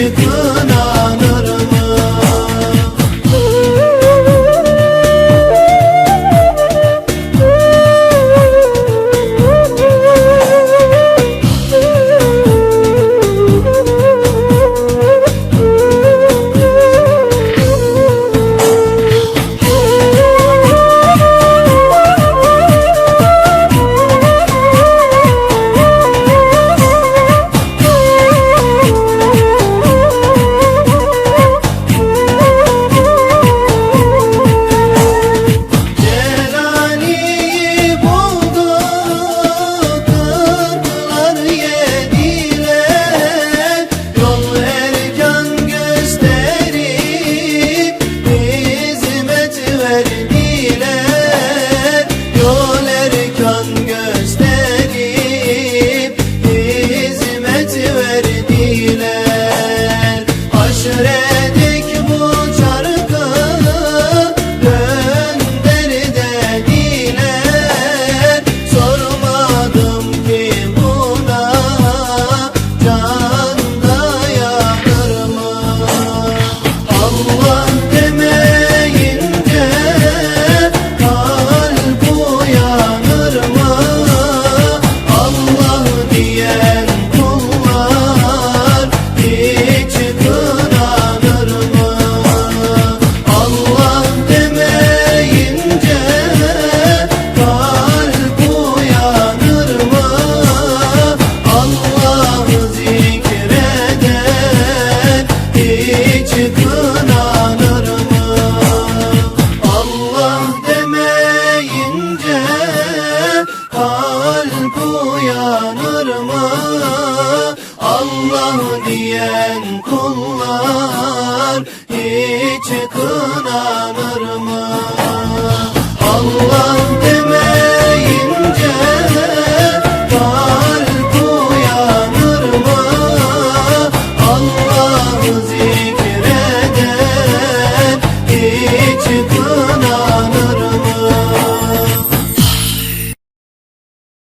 you do. Uyanır mı? Allah diyen kullar hiç kınanır